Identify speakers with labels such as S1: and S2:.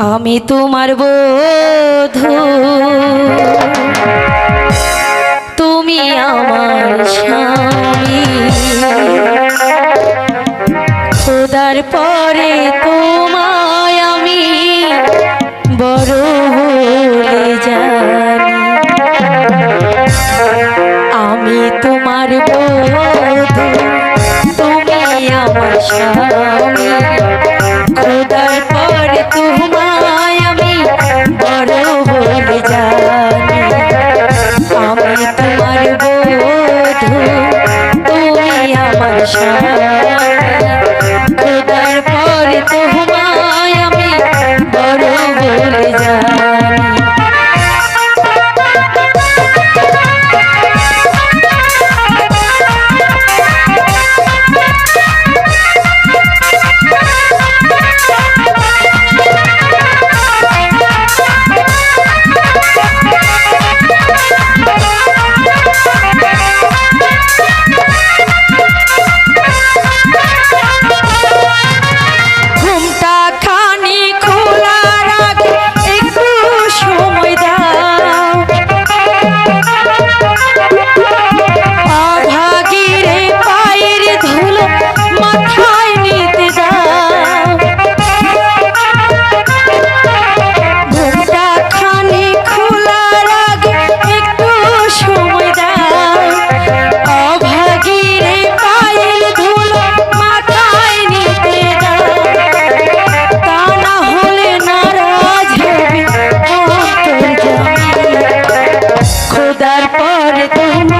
S1: আমি তোমার বধু। তুমি আমার স্বামী। খোদার পরে তোমায় আমি বড় হয়ে জানি। আমি তোমার বধু, তুমি আমার স্বামী। খোদার বন্ধু তুমি আমার সারা তোমার